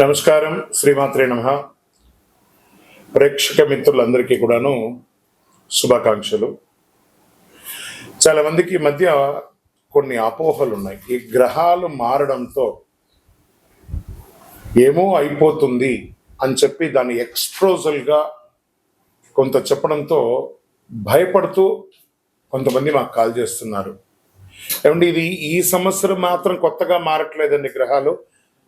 నమస్కారం శ్రీమాత్రే నమ. ప్రేక్షక మిత్రులందరికీ కూడాను శుభాకాంక్షలు. చాలా మందికి ఈ మధ్య కొన్ని అపోహలు ఉన్నాయి ఈ గ్రహాలు మారడంతో ఏమో అయిపోతుంది అని చెప్పి దాన్ని ఎక్స్ప్రోజల్గా కొంత చెప్పడంతో భయపడుతూ కొంతమంది మాకు కాల్ చేస్తున్నారు. ఏమండి ఇది ఈ సంవత్సరం మాత్రం కొత్తగా మారట్లేదండి గ్రహాలు?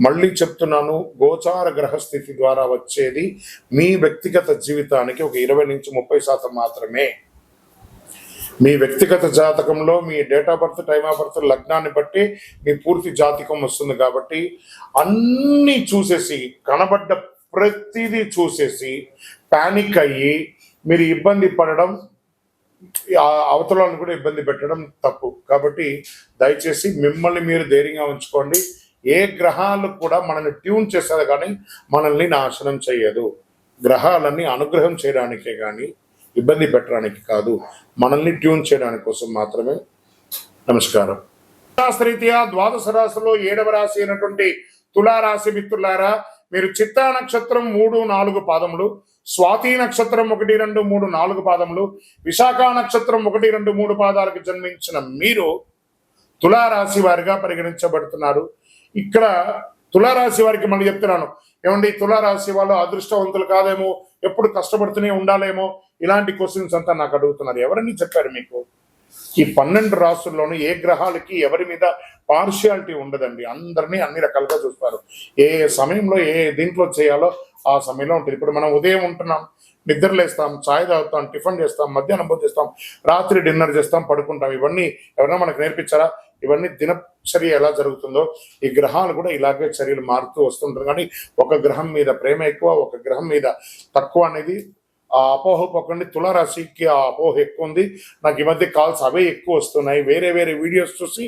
మళ్ళీ చెప్తున్నాను గోచార గ్రహస్థితి ద్వారా వచ్చేది మీ వ్యక్తిగత జీవితానికి ఒక ఇరవై నుంచి ముప్పై శాతం మాత్రమే. మీ వ్యక్తిగత జాతకంలో మీ date of birth time of birth లగ్నాన్ని బట్టి మీ పూర్తి జాతకం వస్తుంది కాబట్టి అన్నీ చూసేసి కనబడ్డ ప్రతిదీ చూసేసి పానిక్ అయ్యి మీరు ఇబ్బంది పడడం ఆ అవతలను కూడా ఇబ్బంది పెట్టడం తప్పు. కాబట్టి దయచేసి మిమ్మల్ని మీరు ధైర్యంగా ఉంచుకోండి. ఏ గ్రహాలు కూడా మనల్ని ట్యూన్ చేస్తారు కానీ మనల్ని నాశనం చేయదు. గ్రహాలన్నీ అనుగ్రహం చేయడానికే కానీ ఇబ్బంది పెట్టడానికి కాదు. మనల్ని ట్యూన్ చేయడానికి కోసం మాత్రమే నమస్కారం. శాస్త్రీత్యా ద్వాదశ రాశిలో ఏడవ రాశి అయినటువంటి తులారాశి మిత్రులారా మీరు చిత్తా నక్షత్రం మూడు నాలుగు పాదములు స్వాతి నక్షత్రం ఒకటి రెండు మూడు నాలుగు పాదములు విశాఖ నక్షత్రం ఒకటి రెండు మూడు పాదాలకు జన్మించిన మీరు తులారాశి వారిగా పరిగణించబడుతున్నారు. ఇక్కడ తులారాశి వారికి మళ్ళీ చెప్తున్నాను. ఏమండి తులారాశి వాళ్ళు అదృష్టవంతులు కాదేమో ఎప్పుడు కష్టపడుతూనే ఉండాలేమో ఇలాంటి క్వశ్చన్స్ అంతా నాకు అడుగుతున్నారు. ఎవరని చెప్పారు మీకు? ఈ పన్నెండు రాసుల్లోనూ ఏ గ్రహాలకి ఎవరి మీద పార్షియాలిటీ ఉండదండి. అందరినీ అన్ని రకాలుగా చూస్తారు. ఏ సమయంలో ఏ దీంట్లో చేయాలో ఆ సమయంలో ఉంటుంది. ఇప్పుడు మనం ఉదయం ఉంటున్నాం నిద్రలేస్తాం చాయ్ తాగుతాం టిఫిన్ చేస్తాం మధ్యాహ్నం భోజనం చేస్తాం రాత్రి డిన్నర్ చేస్తాం పడుకుంటాం. ఇవన్నీ ఎవరైనా మనకు నేర్పించారా? ఇవన్నీ దినచర్య ఎలా జరుగుతుందో ఈ గ్రహాలు కూడా ఇలాగే చర్యలు మారుతూ వస్తుంటారు. కానీ ఒక గ్రహం మీద ప్రేమ ఎక్కువ ఒక గ్రహం మీద తక్కువ అనేది ఆ అపోహ పక్కండి తులారాశికి ఆ అపోహ ఎక్కువ ఉంది. నాకు ఈ మధ్య కాల్స్ అవే ఎక్కువ వస్తున్నాయి. వేరే వేరే వీడియోస్ చూసి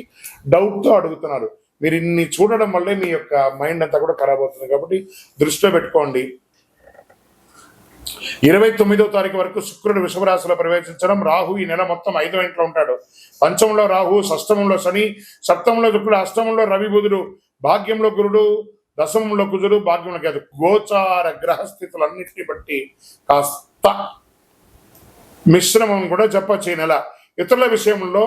డౌట్తో అడుగుతున్నారు. మీరు ఇన్ని చూడడం వల్లే మీ యొక్క మైండ్ అంతా కూడా ఖరాబ్ అవుతుంది. కాబట్టి దృష్టిలో పెట్టుకోండి. ఇరవై తొమ్మిదో తారీఖు వరకు శుక్రుడు వృషభరాశిలో ప్రవేశించడం రాహు ఈ నెల మొత్తం ఐదో ఇంట్లో ఉంటాడు. పంచంలో రాహు షష్టమంలో శని సప్తమంలో శుక్రుడు అష్టమంలో రవి బుధుడు భాగ్యంలో గురుడు దశమంలో కుజుడు భాగ్యంలో కాదు గోచార గ్రహస్థితులన్నింటినీ బట్టి కాస్త మిశ్రమం కూడా చెప్పచ్చు ఈ నెల. ఇతరుల విషయంలో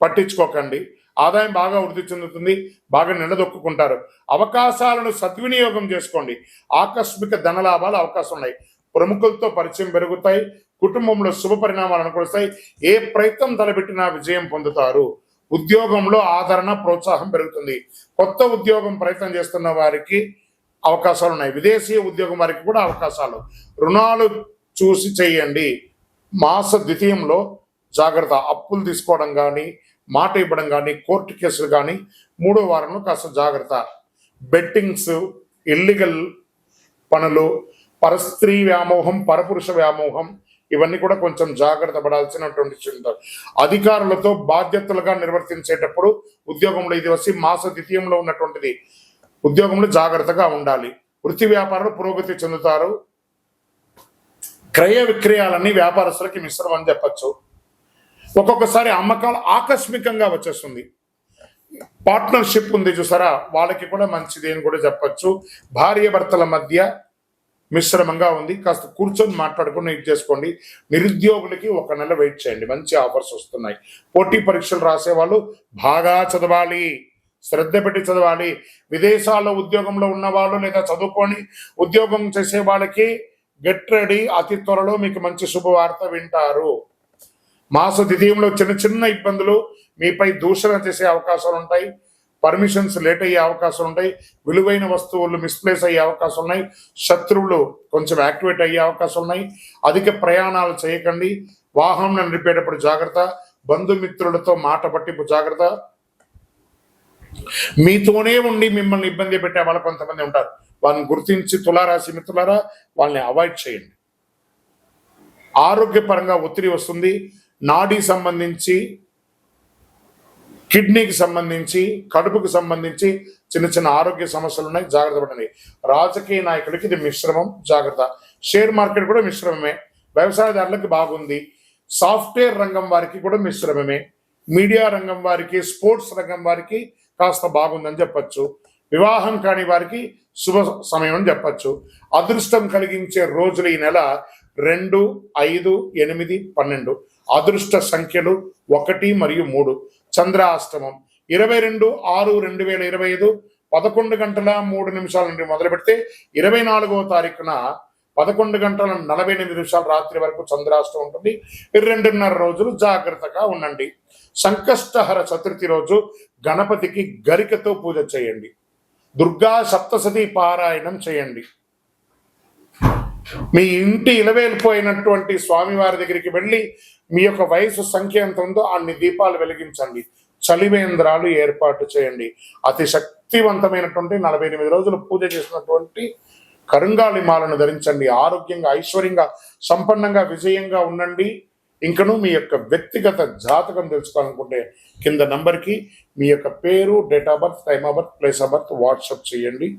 పట్టించుకోకండి. ఆదాయం బాగా వృద్ధి చెందుతుంది బాగా నిలదొక్కుంటారు అవకాశాలను సద్వినియోగం చేసుకోండి. ఆకస్మిక ధనలాభాలు అవకాశం ఉన్నాయి. ప్రముఖులతో పరిచయం పెరుగుతాయి కుటుంబంలో శుభ పరిణామాలు అనుకూలిస్తాయి. ఏ ప్రయత్నం తలపెట్టినా విజయం పొందుతారు. ఉద్యోగంలో ఆదరణ ప్రోత్సాహం పెరుగుతుంది. కొత్త ఉద్యోగం ప్రయత్నం చేస్తున్న వారికి అవకాశాలు ఉన్నాయి. విదేశీ ఉద్యోగం వారికి కూడా అవకాశాలు. రుణాలు చూసి చేయండి. మాస ద్వితీయంలో జాగ్రత్త. అప్పులు తీసుకోవడం కానీ మాట ఇవ్వడం కానీ కోర్టు కేసులు కానీ మూడో వారంలో కాస్త జాగ్రత్త. బెట్టింగ్స్ ఇల్లీగల్ పనులు పరస్త్రీ వ్యామోహం పరపురుష వ్యామోహం ఇవన్నీ కూడా కొంచెం జాగ్రత్త పడాల్సినటువంటి అధికారులతో బాధ్యతలుగా నిర్వర్తించేటప్పుడు ఉద్యోగంలో ఇది వచ్చి మాస ద్వితీయంలో ఉన్నటువంటిది. ఉద్యోగంలో జాగ్రత్తగా ఉండాలి. వృత్తి వ్యాపారాలు పురోగతి చెందుతారు. క్రయ విక్రయాలన్నీ వ్యాపారస్తులకి మిశ్రమం అని చెప్పచ్చు. ఒక్కొక్కసారి అమ్మకాలు ఆకస్మికంగా వచ్చేస్తుంది. పార్ట్నర్షిప్ ఉంది చూసారా? వాళ్ళకి కూడా మంచిది అని కూడా చెప్పచ్చు. భార్య భర్తల మధ్య మిశ్రమంగా ఉంది. కాస్త కూర్చొని మాట్లాడుకుని ఇది చేసుకోండి. నిరుద్యోగులకి ఒక నెల వెయిట్ చేయండి. మంచి ఆఫర్స్ వస్తున్నాయి. పోటీ పరీక్షలు రాసే వాళ్ళు బాగా చదవాలి. శ్రద్ధ పెట్టి చదవాలి. విదేశాల్లో ఉద్యోగంలో ఉన్న వాళ్ళు లేదా చదువుకొని ఉద్యోగం చేసే వాళ్ళకి గెట్ రెడీ అతి త్వరలో మీకు మంచి శుభవార్త వింటారు. మాస ద్వితీయంలో చిన్న చిన్న ఇబ్బందులు మీపై దూషణ చేసే అవకాశాలు ఉంటాయి. పర్మిషన్స్ లేట్ అయ్యే అవకాశం ఉంటాయి. విలువైన వస్తువులు మిస్ప్లేస్ అయ్యే అవకాశం ఉన్నాయి. శత్రువులు కొంచెం యాక్టివేట్ అయ్యే అవకాశం ఉన్నాయి. అధిక ప్రయాణాలు చేయకండి. వాహనం నడిపేటప్పుడు జాగ్రత్త. బంధుమిత్రులతో మాట పట్టింపు జాగ్రత్త. మీతోనే ఉండి మిమ్మల్ని ఇబ్బంది పెట్టే వాళ్ళు కొంతమంది ఉంటారు. వాళ్ళని గుర్తించి తులారాశి మిత్రులారా వాళ్ళని అవాయిడ్ చేయండి. ఆరోగ్యపరంగా ఒత్తిడి వస్తుంది. నాడీ సంబంధించి కిడ్నీకి సంబంధించి కడుపుకు సంబంధించి చిన్న చిన్న ఆరోగ్య సమస్యలు ఉన్నాయి జాగ్రత్త పడండి. రాజకీయ నాయకులకి ఇది మిశ్రమం జాగ్రత్త. షేర్ మార్కెట్ కూడా మిశ్రమమే. వ్యవసాయదారులకి బాగుంది. సాఫ్ట్వేర్ రంగం వారికి కూడా మిశ్రమమే. మీడియా రంగం వారికి స్పోర్ట్స్ రంగం వారికి కాస్త బాగుందని చెప్పచ్చు. వివాహం కాని వారికి శుభ సమయం అని చెప్పచ్చు. అదృష్టం కలిగించే రోజులు ఈ నెల రెండు ఐదు ఎనిమిది పన్నెండు. అదృష్ట సంఖ్యలు ఒకటి మరియు మూడు. చంద్రాష్టమం. ఇరవై రెండు ఆరు రెండు వేల ఇరవై ఐదు పదకొండు గంటల మూడు నిమిషాల నుండి మొదలు పెడితే ఇరవై నాలుగవ తారీఖున పదకొండు గంటల నలభై ఎనిమిది నిమిషాల రాత్రి వరకు చంద్రాష్టం ఉంటుంది. రెండున్నర రోజులు జాగ్రత్తగా ఉండండి. సంకష్టహర చతుర్థి రోజు గణపతికి గరికతో పూజ చేయండి. దుర్గా సప్తసతి పారాయణం చేయండి. మీ ఇంటి ఇలవేలిపోయినటువంటి స్వామివారి దగ్గరికి వెళ్ళి మీ యొక్క వయసు సంఖ్య ఎంత ఉందో అన్ని దీపాలు వెలిగించండి. చలివేంద్రాలు ఏర్పాటు చేయండి. అతి శక్తివంతమైనటువంటి నలభై ఎనిమిది రోజులు పూజ చేసినటువంటి కరుంగాళి మాలను ధరించండి. ఆరోగ్యంగా ఐశ్వర్యంగా సంపన్నంగా విజయంగా ఉండండి. ఇంకను మీ యొక్క వ్యక్తిగత జాతకం తెలుసుకోవాలనుకుంటే కింద నంబర్కి మీ యొక్క పేరు date of birth time of birth place of birth WhatsApp చేయండి.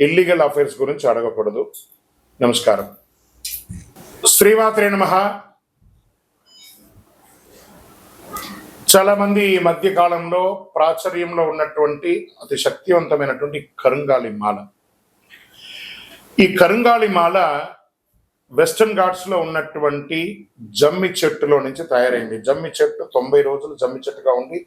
ఇల్లీగల్ అఫైర్స్ గురించి అడగకూడదు. నమస్కారం. శ్రీమాత్రే నమ. చాలా మంది ఈ మధ్య కాలంలో ప్రాచుర్యంలో ఉన్నటువంటి అతి శక్తివంతమైనటువంటి కరుంగాలి మాల. ఈ కరుంగాలి మాల వెస్టర్న్ ఘాట్స్లో ఉన్నటువంటి జమ్మి చెట్టులో నుంచి తయారైంది. జమ్మి చెట్టు తొంభై రోజులు జమ్మి చెట్టుగా ఉండి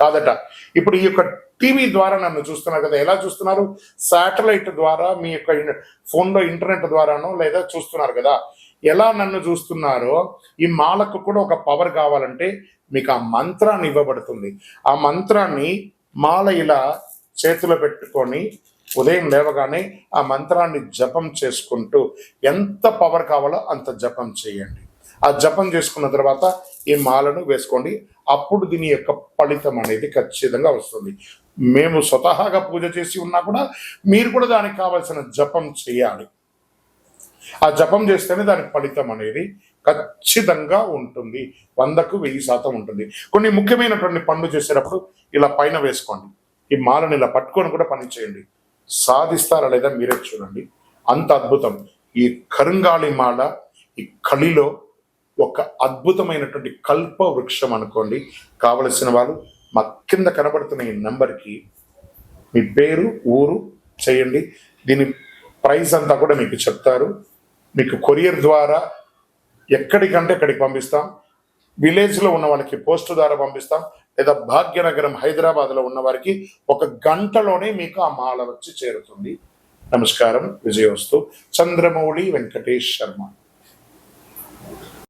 కాదట. ఇప్పుడు ఈ యొక్క టీవీ ద్వారా నన్ను చూస్తున్నారు కదా ఎలా చూస్తున్నారు? శాటిలైట్ ద్వారా మీ యొక్క ఫోన్లో ఇంటర్నెట్ ద్వారానో లేదా చూస్తున్నారు కదా. ఎలా నన్ను చూస్తున్నారో ఈ మాలకు కూడా ఒక పవర్ కావాలంటే మీకు ఆ మంత్రాన్ని ఇవ్వబడుతుంది. ఆ మంత్రాన్ని మాల ఇలా చేతిలో పెట్టుకొని ఉదయం లేవగానే ఆ మంత్రాన్ని జపం చేసుకుంటూ ఎంత పవర్ కావాలో అంత జపం చేయండి. ఆ జపం చేసుకున్న తర్వాత ఈ మాలను వేసుకోండి. అప్పుడు దీని యొక్క ఫలితం అనేది ఖచ్చితంగా వస్తుంది. మేము స్వతహాగా పూజ చేసి ఉన్నా కూడా మీరు కూడా దానికి కావలసిన జపం చేయాలి. ఆ జపం చేస్తేనే దాని ఫలితం అనేది ఖచ్చితంగా ఉంటుంది. వందకు వెయ్యి శాతం ఉంటుంది. కొన్ని ముఖ్యమైనటువంటి పనులు చేసేటప్పుడు ఇలా పైన వేసుకోండి. ఈ మాలను ఇలా పట్టుకొని కూడా పని చేయండి. సాధిస్తారా లేదా మీరే చూడండి. అంత అద్భుతం. ఈ కరుంగాళి మాల ఈ కలిలో ఒక అద్భుతమైనటువంటి కల్ప వృక్షం అనుకోండి. కావలసిన వాళ్ళు మా కింద కనబడుతున్న ఈ నెంబర్కి మీ పేరు ఊరు చేయండి. దీని ప్రైస్ అంతా కూడా మీకు చెప్తారు. మీకు కొరియర్ ద్వారా ఎక్కడికంటే అక్కడికి పంపిస్తాం. విలేజ్లో ఉన్న వాళ్ళకి పోస్ట్ ద్వారా పంపిస్తాం. లేదా భాగ్యనగరం హైదరాబాద్లో ఉన్న వారికి ఒక గంటలోనే మీకు ఆ మాల వచ్చి చేరుతుంది. నమస్కారం. విజయోస్తు చంద్రమౌళి వెంకటేష్ శర్మ.